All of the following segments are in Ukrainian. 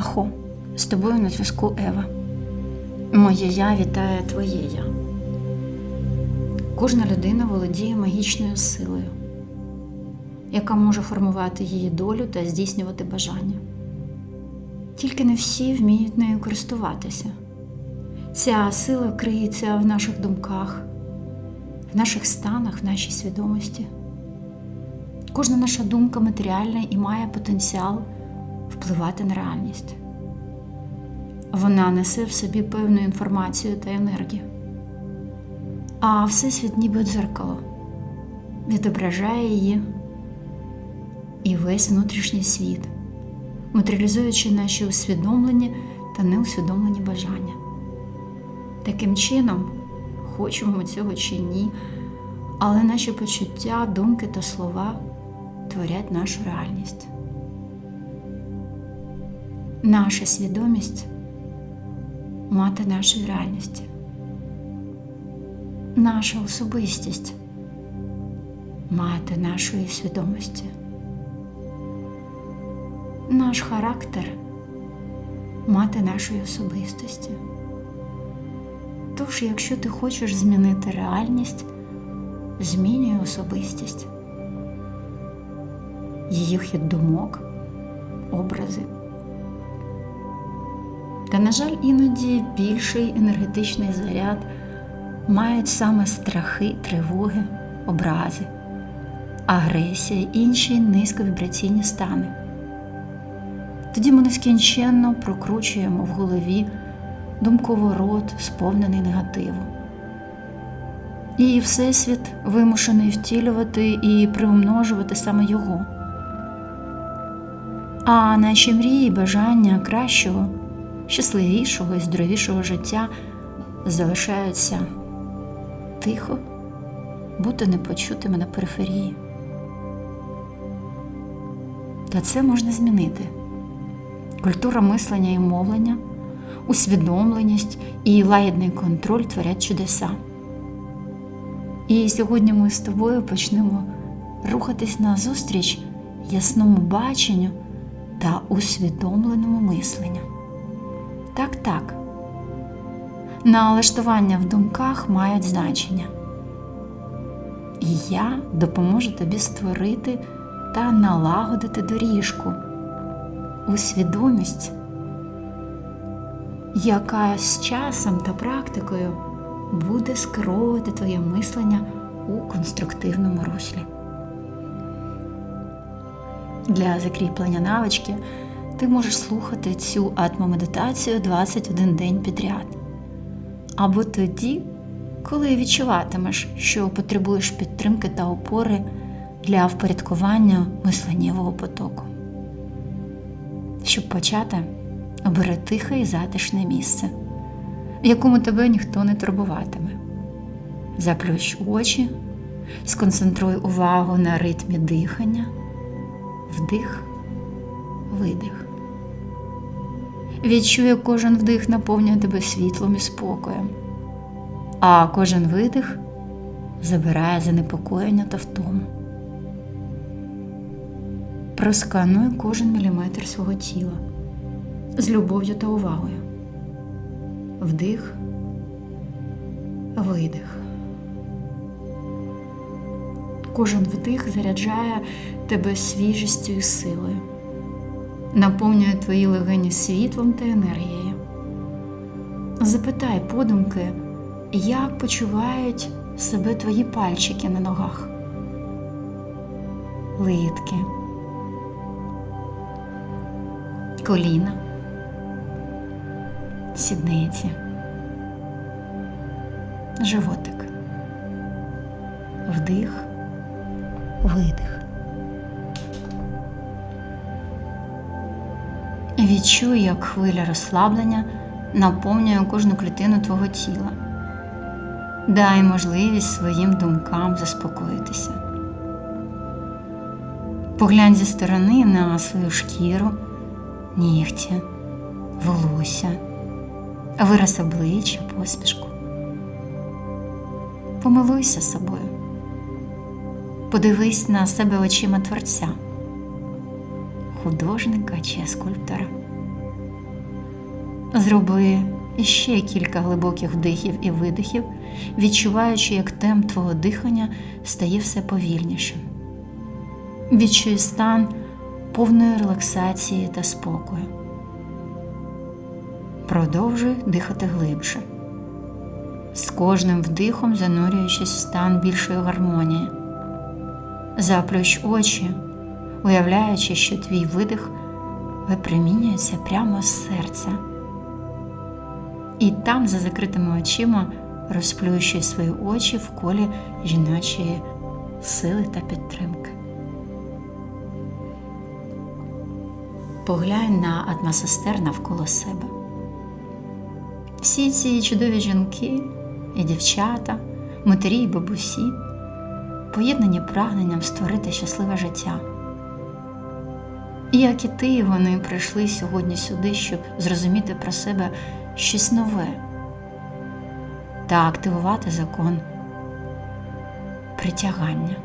Ахо, з тобою на зв'язку Ева. Моє я вітає твоє я. Кожна людина володіє магічною силою, яка може формувати її долю та здійснювати бажання. Тільки не всі вміють нею користуватися. Ця сила криється в наших думках, в наших станах, в нашій свідомості. Кожна наша думка матеріальна і має потенціал впливати на реальність. Вона несе в собі певну інформацію та енергію. А Всесвіт ніби дзеркало відображає її і весь внутрішній світ, матеріалізуючи наші усвідомлені та неусвідомлені бажання. Таким чином, хочемо ми цього чи ні, але наші почуття, думки та слова творять нашу реальність. Наша свідомість мати нашої реальності. Наша особистість мати нашої свідомості. Наш характер мати нашої особистості. Тож, якщо ти хочеш змінити реальність, змінюй особистість, її хід думок, образи. Та, на жаль, іноді більший енергетичний заряд мають саме страхи, тривоги, образи, агресія інші низьковібраційні стани. Тоді ми нескінченно прокручуємо в голові думковорот, сповнений негативу. І Всесвіт вимушений втілювати і приумножувати саме його. А наші мрії, бажання кращого, щасливішого і здоровішого життя залишаються тихо, бути непочутими на периферії. Та це можна змінити. Культура мислення і мовлення, усвідомленість і лагідний контроль творять чудеса. І сьогодні ми з тобою почнемо рухатись назустріч ясному баченню та усвідомленому мисленню. Так, так. Налаштування в думках мають значення. І я допоможу тобі створити та налагодити доріжку, усвідомість, яка з часом та практикою буде скеровувати твоє мислення у конструктивному руслі. Для закріплення навички ти можеш слухати цю атмомедитацію 21 день підряд. Або тоді, коли відчуватимеш, що потребуєш підтримки та опори для впорядкування мисленнєвого потоку. Щоб почати, обери тихе і затишне місце, в якому тебе ніхто не турбуватиме. Заплющ очі, сконцентруй увагу на ритмі дихання, вдих, видих. Відчуй, як кожен вдих наповнює тебе світлом і спокоєм, а кожен видих забирає занепокоєння та втому. Проскануй кожен міліметр свого тіла з любов'ю та увагою. Вдих, видих. Кожен вдих заряджає тебе свіжістю і силою, наповнює твої легені світлом та енергією. Запитай подумки, як почувають себе твої пальчики на ногах, литки, коліна, сідниці, животик, вдих, видих. Відчуй, як хвиля розслаблення наповнює кожну клітину твого тіла. Дай можливість своїм думкам заспокоїтися. Поглянь зі сторони на свою шкіру, нігті, волосся, вираз обличчя, посмішку. Помилуйся собою. Подивись на себе очима творця, художника чи скульптора. Зроби іще кілька глибоких вдихів і видихів, відчуваючи, як темп твого дихання стає все повільнішим. Відчуй стан повної релаксації та спокою. Продовжуй дихати глибше, з кожним вдихом занурюючись в стан більшої гармонії. Заплющ очі, уявляючи, що твій видих випромінюється прямо з серця. І там, за закритими очима, розплющуй свої очі в колі жіночої сили та підтримки. Поглянь на атмосфер навколо себе. Всі ці чудові жінки і дівчата, матері й бабусі, поєднані прагненням створити щасливе життя. І як і ти, вони прийшли сьогодні сюди, щоб зрозуміти про себе щось нове та активувати закон притягання.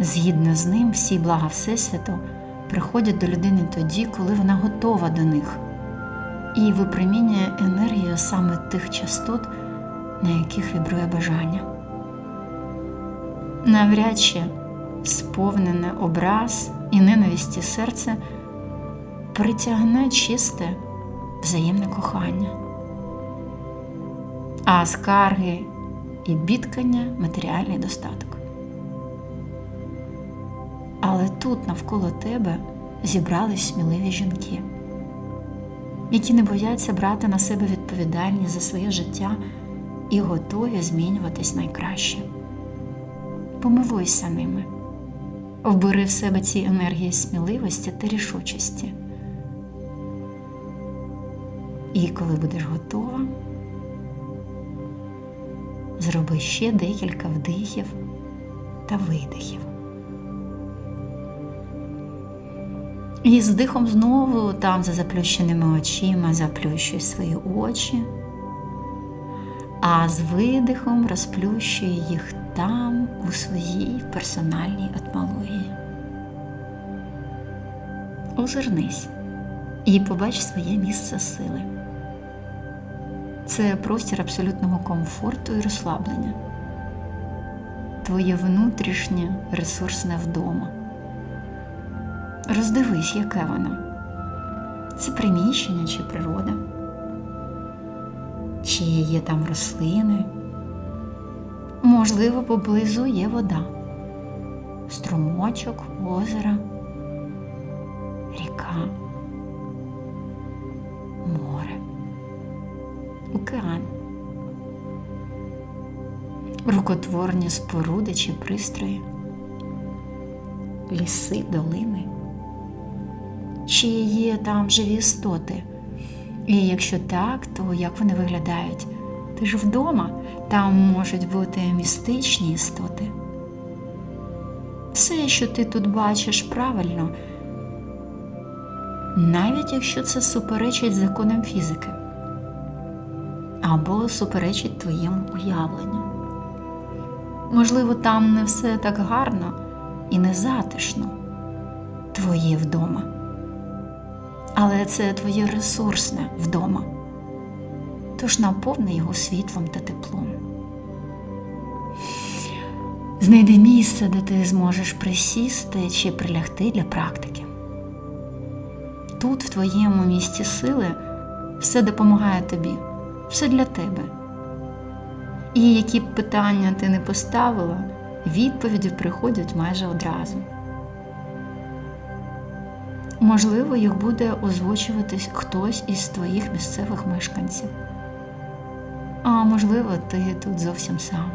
Згідно з ним, всі блага Всесвіту приходять до людини тоді, коли вона готова до них і випромінює енергію саме тих частот, на яких вібрує бажання. Навряд чи сповнене образ і ненависті серце притягне чисте взаємне кохання, а скарги і бідкання матеріальний достаток. Але тут навколо тебе зібрались сміливі жінки, які не бояться брати на себе відповідальність за своє життя і готові змінюватись найкраще. Помивуйся ними, вбери в себе ці енергії сміливості та рішучості. І коли будеш готова, зроби ще декілька вдихів та видихів. І з дихом знову там за заплющеними очима заплющуй свої очі, а з видихом розплющуй їх там, у своїй персональній атмології. Озирнись і побач своє місце сили. Це простір абсолютного комфорту і розслаблення, твоє внутрішнє ресурсне вдома. Роздивись, яке воно. Це приміщення чи природа, чи є там рослини. Можливо, поблизу є вода, струмочок, озеро, ріка, океан, рукотворні споруди чи пристрої, ліси, долини. Чи є там живі істоти? І якщо так, то як вони виглядають? Ти ж вдома, там можуть бути містичні істоти. Все, що ти тут бачиш правильно, навіть якщо це суперечить законам фізики або суперечить твоєму уявленню. Можливо, там не все так гарно і не затишно твоє вдома. Але це твоє ресурсне вдома тож наповни його світлом та теплом. Знайди місце, де ти зможеш присісти чи прилягти для практики. Тут, в твоєму місці сили, все допомагає тобі, все для тебе. І які б питання ти не поставила, відповіді приходять майже одразу. Можливо, їх буде озвучуватись хтось із твоїх місцевих мешканців. А можливо, ти тут зовсім сам.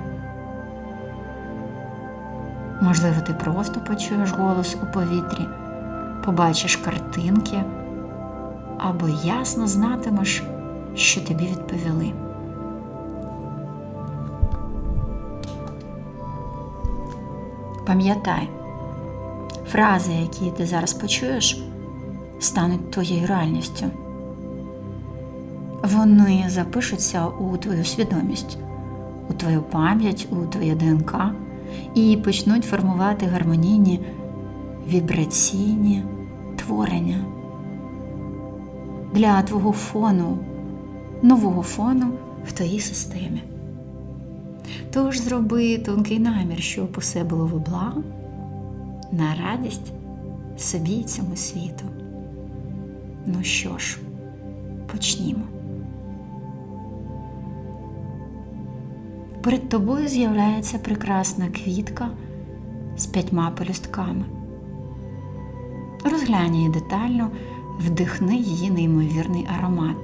Можливо, ти просто почуєш голос у повітрі, побачиш картинки або ясно знатимеш, що тобі відповіли. Пам'ятай, фрази, які ти зараз почуєш, стануть твоєю реальністю вони запишуться у твою свідомість, у твою пам'ять, у твоє ДНК і почнуть формувати гармонійні вібраційні творення. для твого фону, нового фону в твоїй системі. Тож зроби тонкий намір, щоб усе було в благо, на радість собі і цьому світу. Ну що ж, почнімо. Перед тобою з'являється прекрасна квітка з п'ятьма пелюстками. Розглянь її детально, вдихни її неймовірний аромат.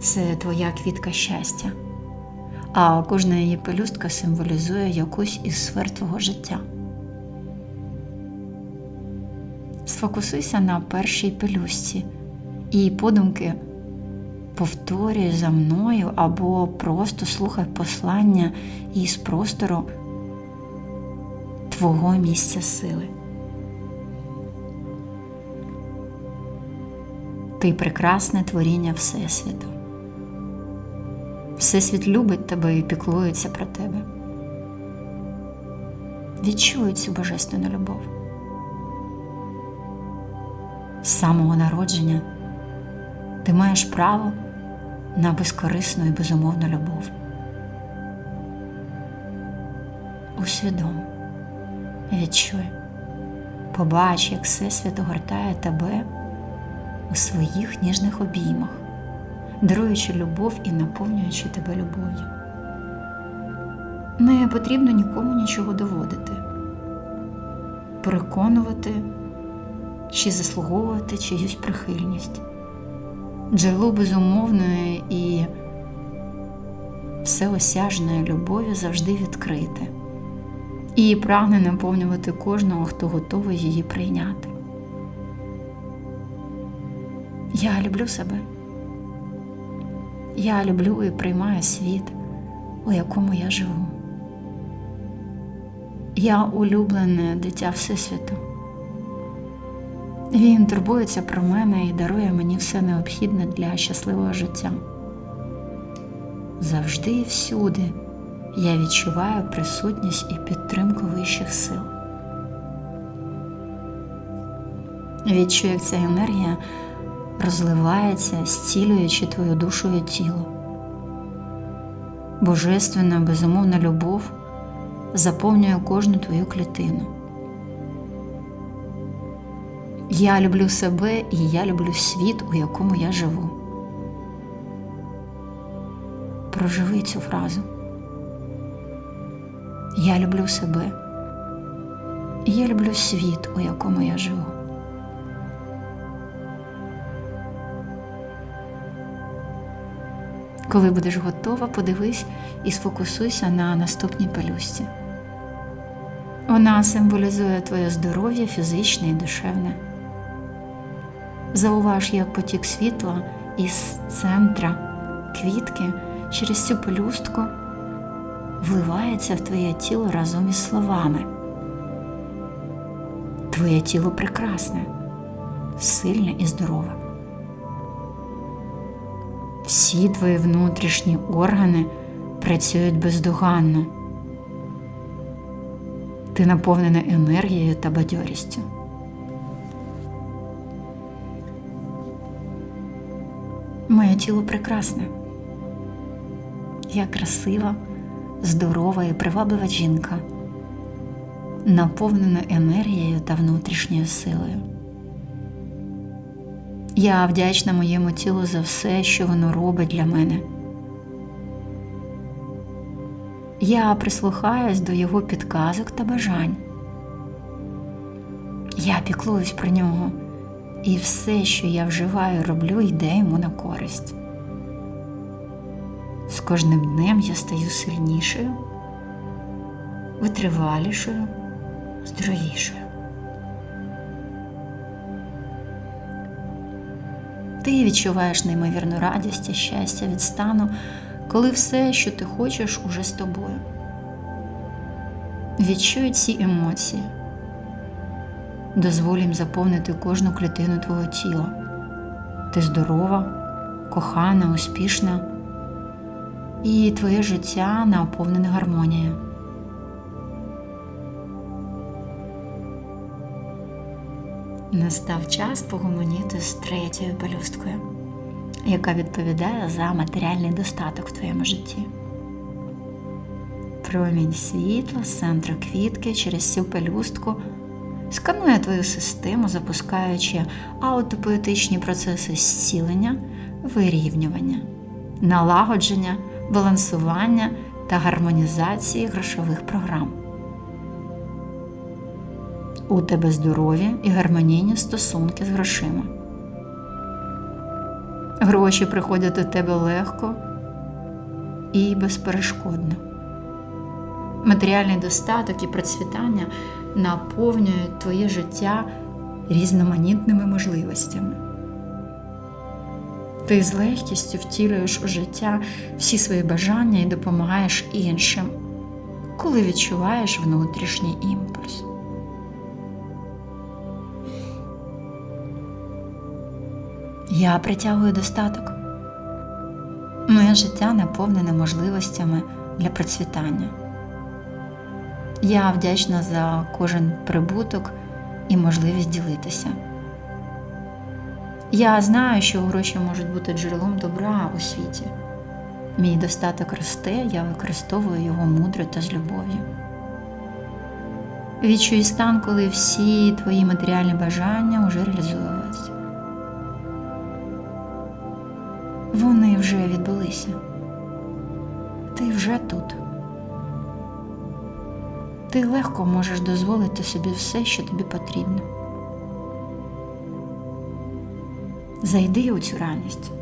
Це твоя квітка щастя, а кожна її пелюстка символізує якусь із сфер твого життя. Сфокусуйся на першій пелюстці і подумки повторюй за мною або просто слухай послання із простору твого місця сили. Ти прекрасне творіння Всесвіту. Всесвіт любить тебе і піклується про тебе. Відчуй цю божественну любов. З самого народження ти маєш право на безкорисну і безумовну любов. Усвідом, відчуй, побач, як Всесвіт огортає тебе у своїх ніжних обіймах, даруючи любов і наповнюючи тебе любов'ю. Не потрібно нікому нічого доводити, переконувати чи заслуговувати чиюсь прихильність. Джерело безумовної і всеосяжної любові завжди відкрите і прагне наповнювати кожного, хто готовий її прийняти. Я люблю себе. Я люблю і приймаю світ, у якому я живу. Я улюблене дитя Всесвіту. Він турбується про мене і дарує мені все необхідне для щасливого життя. Завжди і всюди я відчуваю присутність і підтримку вищих сил. Відчую, як ця енергія розливається, зцілюючи твою душу і тіло. Божественна, безумовна любов заповнює кожну твою клітину. Я люблю себе і я люблю світ, у якому я живу. Проживи цю фразу. Я люблю себе. Я люблю світ, у якому я живу. Коли будеш готова, подивись і сфокусуйся на наступній пелюсті. Вона символізує твоє здоров'я фізичне і душевне. Зауваж, як потік світла із центра квітки через цю пелюстку вливається в твоє тіло разом із словами. Твоє тіло прекрасне, сильне і здорове. Всі твої внутрішні органи працюють бездоганно. Ти наповнена енергією та бадьорістю. Моє тіло прекрасне. Я красива, здорова і приваблива жінка, наповнена енергією та внутрішньою силою. Я вдячна моєму тілу за все, що воно робить для мене. Я прислухаюсь до його підказок та бажань. Я піклуюсь про нього, і все, що я вживаю, роблю, йде йому на користь. З кожним днем я стаю сильнішою, витривалішою, здоровішою. Ти відчуваєш неймовірну радість і щастя від стану, коли все, що ти хочеш, уже з тобою. Відчуй ці емоції. Дозволь їм заповнити кожну клітину твого тіла. Ти здорова, кохана, успішна, і твоє життя наповнене гармонією. Настав час погомоніти з третьою пелюсткою, яка відповідає за матеріальний достаток в твоєму житті. Промінь світла з центру квітки через цю пелюстку сканує твою систему, запускаючи аутопоетичні процеси зцілення, вирівнювання, налагодження, балансування та гармонізації грошових програм. У тебе здорові і гармонійні стосунки з грошима. Гроші приходять до тебе легко і безперешкодно. Матеріальний достаток і процвітання наповнюють твоє життя різноманітними можливостями. Ти з легкістю втілюєш у життя всі свої бажання і допомагаєш іншим, коли відчуваєш внутрішній імпульс. Я притягую достаток. Моє життя наповнене можливостями для процвітання. Я вдячна за кожен прибуток і можливість ділитися. Я знаю, що гроші можуть бути джерелом добра у світі. Мій достаток росте, я використовую його мудро та з любов'ю. Відчуй стан, коли всі твої матеріальні бажання вже реалізовуються. Вже відбулися. Ти вже тут. Ти легко можеш дозволити собі все, що тобі потрібно. Зайди у цю реальність,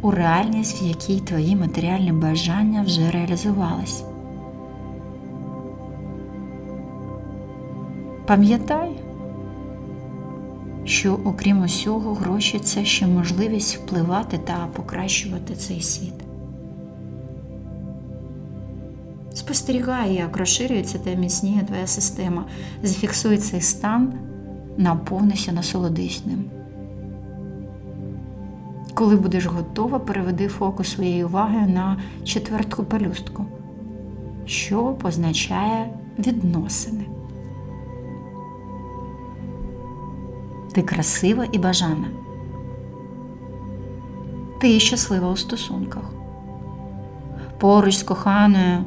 у реальність, в якій твої матеріальні бажання вже реалізувались. Пам'ятай, що, окрім усього, гроші це ще можливість впливати та покращувати цей світ. Спостерігай, як розширюється та міцніє твоя система. Зафіксуй цей стан, наповнися насолодись ним. Коли будеш готова, переведи фокус своєї уваги на четвертку пелюстку, що позначає відносини. Ти красива і бажана. Ти щаслива у стосунках. Поруч з коханою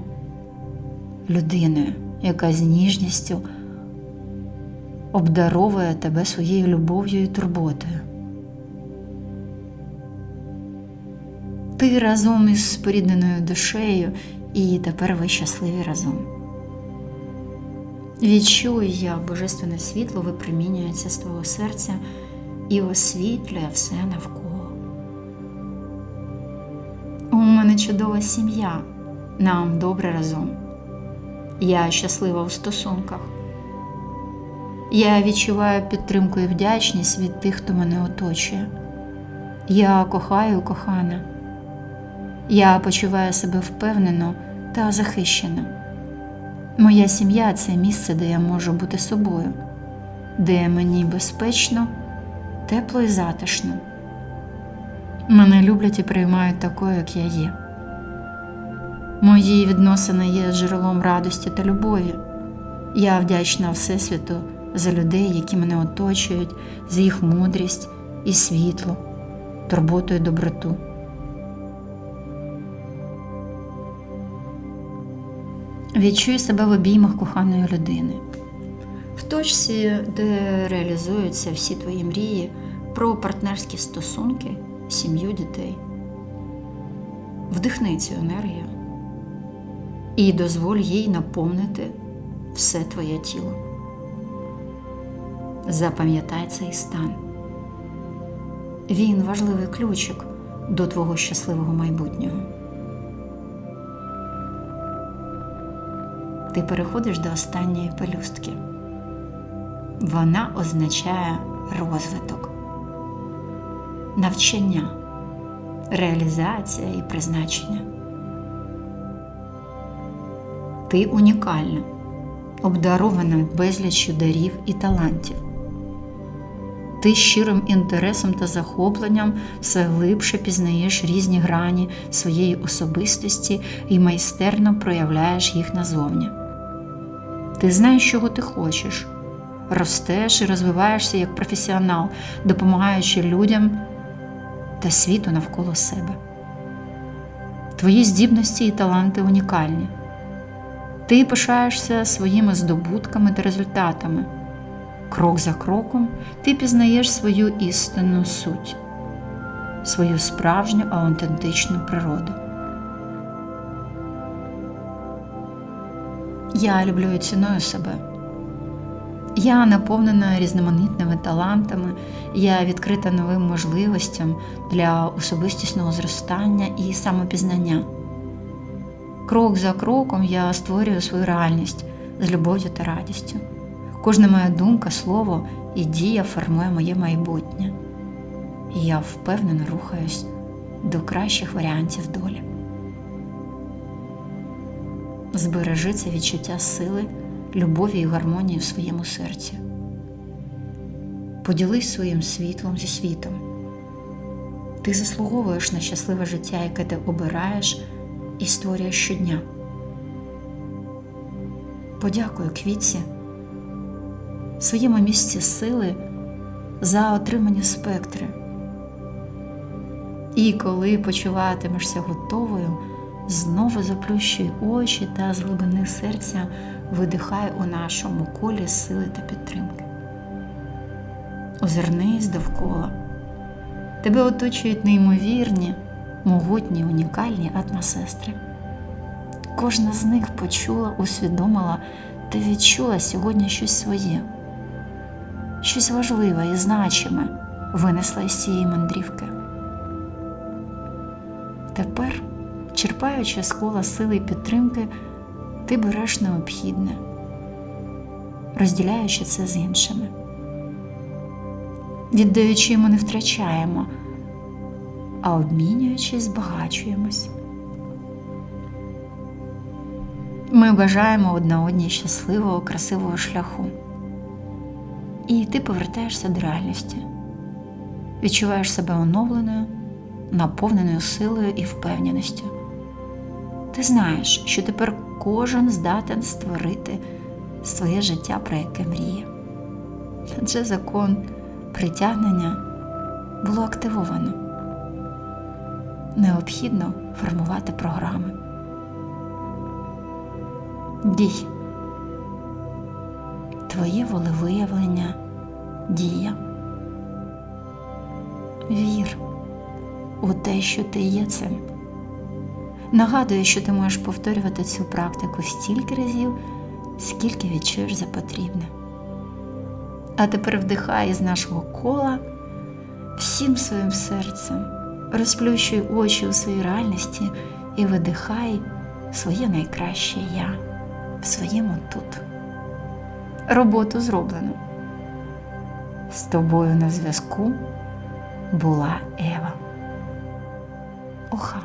людиною, яка з ніжністю обдаровує тебе своєю любов'ю і турботою. Ти разом із спорідненою душею, і тепер ви щасливі разом. Відчуй, як божественне світло випромінюється з твого серця і освітлює все навколо. У мене чудова сім'я, нам добре разом. Я щаслива у стосунках. Я відчуваю підтримку і вдячність від тих, хто мене оточує. Я кохаю кохана. Я почуваю себе впевнено та захищено. Моя сім'я це місце, де я можу бути собою, де мені безпечно, тепло і затишно. Мене люблять і приймають такою, як я є. Мої відносини є джерелом радості та любові. Я вдячна Всесвіту за людей, які мене оточують, за їх мудрість і світло, турботу і доброту. Відчуй себе в обіймах коханої людини. В точці, де реалізуються всі твої мрії про партнерські стосунки, сім'ю дітей. Вдихни цю енергію і дозволь їй наповнити все твоє тіло. Запам'ятай цей стан. Він важливий ключик до твого щасливого майбутнього. Ти переходиш до останньої пелюстки. Вона означає розвиток, навчання, реалізація і призначення. Ти унікальна, обдарована безліччю дарів і талантів. Ти щирим інтересом та захопленням все глибше пізнаєш різні грані своєї особистості і майстерно проявляєш їх назовні. Ти знаєш, чого ти хочеш, ростеш і розвиваєшся як професіонал, допомагаючи людям та світу навколо себе. Твої здібності і таланти унікальні. Ти пишаєшся своїми здобутками та результатами. Крок за кроком ти пізнаєш свою істинну суть, свою справжню аутентичну природу. Я люблю і ціную себе. Я наповнена різноманітними талантами, я відкрита новим можливостям для особистісного зростання і самопізнання. Крок за кроком я створюю свою реальність з любов'ю та радістю. Кожна моя думка, слово і дія формує моє майбутнє. І я впевнено рухаюсь до кращих варіантів долі. Збережи це відчуття сили, любові і гармонії в своєму серці. Поділись своїм світлом зі світом. Ти заслуговуєш на щасливе життя, яке ти обираєш і створюєш щодня. Подякую квітці, своєму місці сили за отримані спектри. І коли почуватимешся готовою, знову заплющуй очі та з глибини серця видихай у нашому колі сили та підтримки. Озирнись довкола. Тебе оточують неймовірні, могутні, унікальні атмосестри. Кожна з них почула, усвідомила та відчула сьогодні щось своє, щось важливе і значиме винесла із цієї мандрівки. Тепер, черпаючи з кола сили і підтримки, ти береш необхідне, розділяючи це з іншими. Віддаючи ми не втрачаємо, а обмінюючись, збагачуємось. Ми бажаємо одна одній щасливого, красивого шляху. І ти повертаєшся до реальності, відчуваєш себе оновленою, наповненою силою і впевненістю. Ти знаєш, що тепер кожен здатен створити своє життя, про яке мріє. Адже закон притягнення було активовано. Необхідно формувати програми. Дій. Твоє волевиявлення дія. Вір у те, що ти є цим. Нагадую, що ти можеш повторювати цю практику стільки разів, скільки відчуєш за потрібне. А тепер вдихай із нашого кола всім своїм серцем, розплющуй очі у своїй реальності і видихай своє найкраще я в своєму тут. Роботу зроблено. З тобою на зв'язку була Ева. Оха.